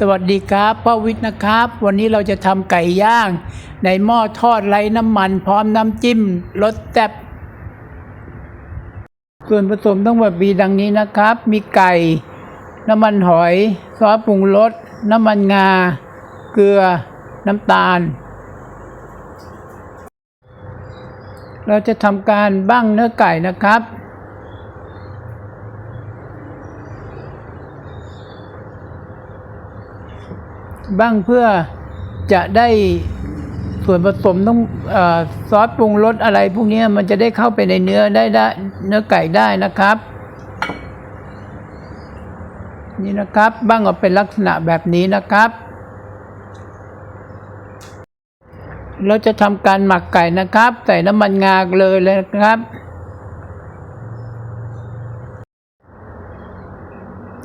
สวัสดีครับพ่อวิทย์นะครับ วันนี้เราจะทำไก่ย่าง ในหม้อทอดไร้น้ำมัน พร้อมน้ำจิ้มรสแซ่บส่วนผสมต้องแบบมีดังนี้นะครับ มีไก่ น้ำมันหอย ซอสปรุงรส น้ำมันงา เกลือ น้ำตาล เราจะทำการบั้งเนื้อไก่นะครับ บ้างเพื่อจะได้ส่วนผสมต้องออซอสปรุงรสอะไรพวกนี้มันจะได้เข้าไปในเนื้อได้ได้เนื้อไก่ได้นะครับ นี่นะครับบ้างออกเป็นลักษณะแบบนี้นะครับ เราจะทำการหมักไก่นะครับ ใส่น้ำมันงาเลยเลยนะครับ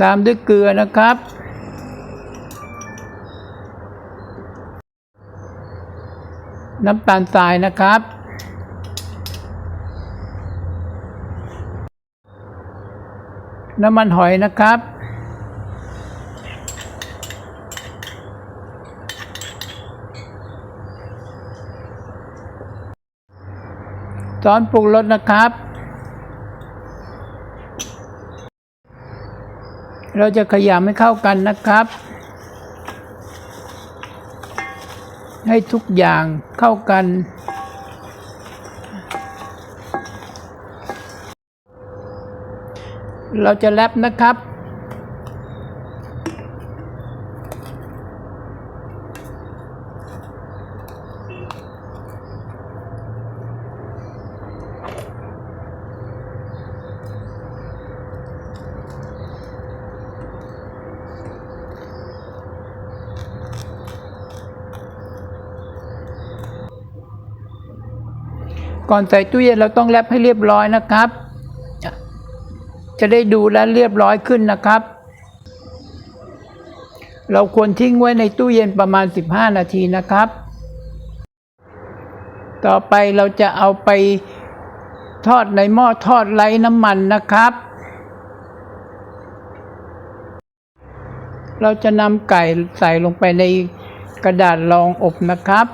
ตามด้วยเกลือนะครับ น้ำตาลทรายนะครับ น้ำมันหอยนะครับ ซอสปรุงรสนะครับ เราจะขยำให้เข้ากันนะครับ ให้ทุกอย่างเข้ากัน เราจะแรปนะครับ ก่อนใส่ตู้เย็นเราต้องแรปให้เรียบร้อยนะครับ จะได้ดูแลวเรียบร้อยขึ้นนะครับ เราควรทิ้งไว้ในตู้เย็นประมาณ 15 นาทีนะครับ ต่อไปเราจะเอาไปทอดในหม้อทอดไร้น้ำมันนะครับ เราจะนำไก่ใส่ลงไปในกระดาษรองอบนะครับ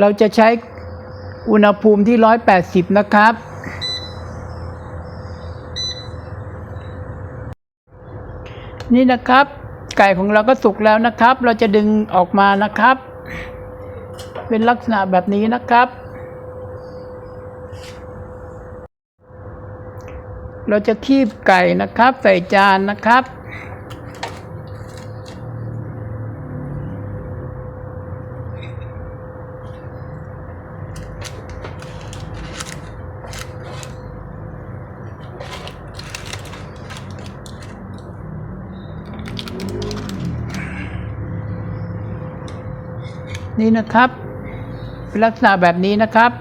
เราจะใช้อุณหภูมิที่ 180 นะครับ นี่นะครับ ไก่ของเราก็สุกแล้วนะครับ เราจะดึงออกมานะครับ เป็นลักษณะแบบนี้นะครับ เราจะคีบไก่นะครับ ใส่จานนะครับ นี่นะครับ เป็นลักษณะแบบนี้นะครับ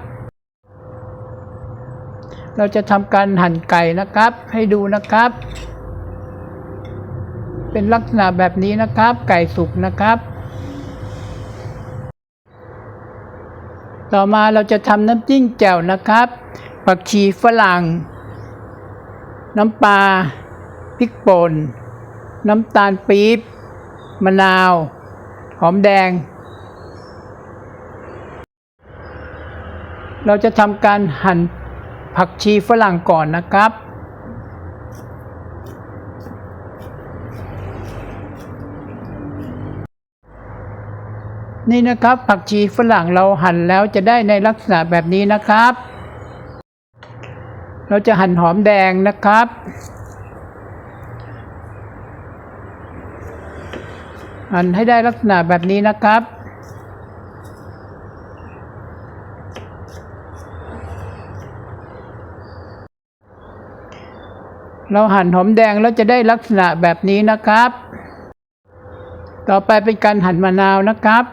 เราจะทำการหั่นไก่นะครับ ให้ดูนะครับ เป็นลักษณะแบบนี้นะครับ ไก่สุกนะครับ ต่อมาเราจะทำน้ำจิ้มแจ่วนะครับ ผักชีฝรั่ง น้ำปลาพริกป่นน้ำตาลปี๊บมะนาว หอมแดง เราจะทำการหั่นผักชีฝรั่งก่อนนะครับ นี่นะครับผักชีฝรั่งเราหั่นแล้วจะได้ในลักษณะแบบนี้นะครับ เราจะหั่นหอมแดงนะครับหั่นให้ได้ลักษณะแบบนี้นะครับ เราหั่นหอมแดงแล้วจะได้ลักษณะแบบนี้นะครับ ต่อไปเป็นการหั่นมะนาวนะครับ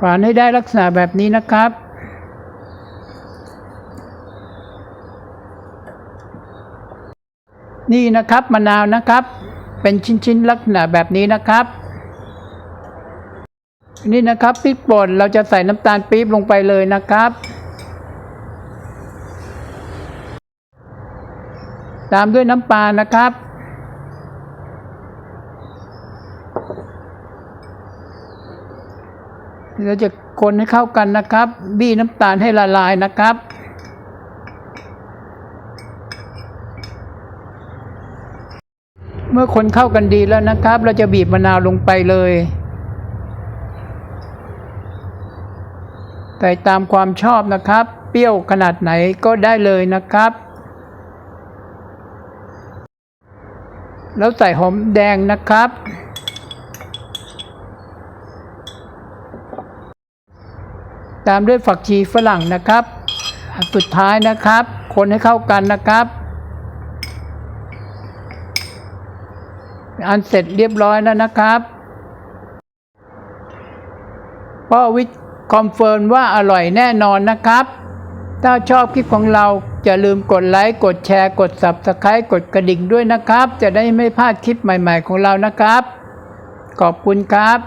ฝานให้ได้ลักษณะแบบนี้นะครับ นี่นะครับมะนาวนะครับ เป็นชิ้นๆลักษณะแบบนี้นะครับ นี่นะครับพริกป่นเราจะใส่น้ำตาลปี๊บลงไปเลยนะครับ ตามด้วยน้ำปลานะครับ เราจะคนให้เข้ากันนะครับ บี้น้ำตาลให้ละลายนะครับ เมื่อคนเข้ากันดีแล้วนะครับ เราจะบีบมะนาวลงไปเลยใส่ตามความชอบนะครับ เปรี้ยวขนาดไหนก็ได้เลยนะครับ แล้วใส่หอมแดงนะครับ ตามด้วยฝักชีฝรั่งนะครับ สุดท้ายนะครับ คนให้เข้ากันนะครับ อันเสร็จเรียบร้อยแล้วนะครับพ่อวิทย์คอนเฟิร์มว่าอร่อยแน่นอนนะครับ ถ้าชอบคลิปของเรา อย่าลืมกดไลค์กดแชร์กด Subscribe กดกระดิ่งด้วยนะครับ จะได้ไม่พลาดคลิปใหม่ ๆ ของเรานะครับ ขอบคุณครับ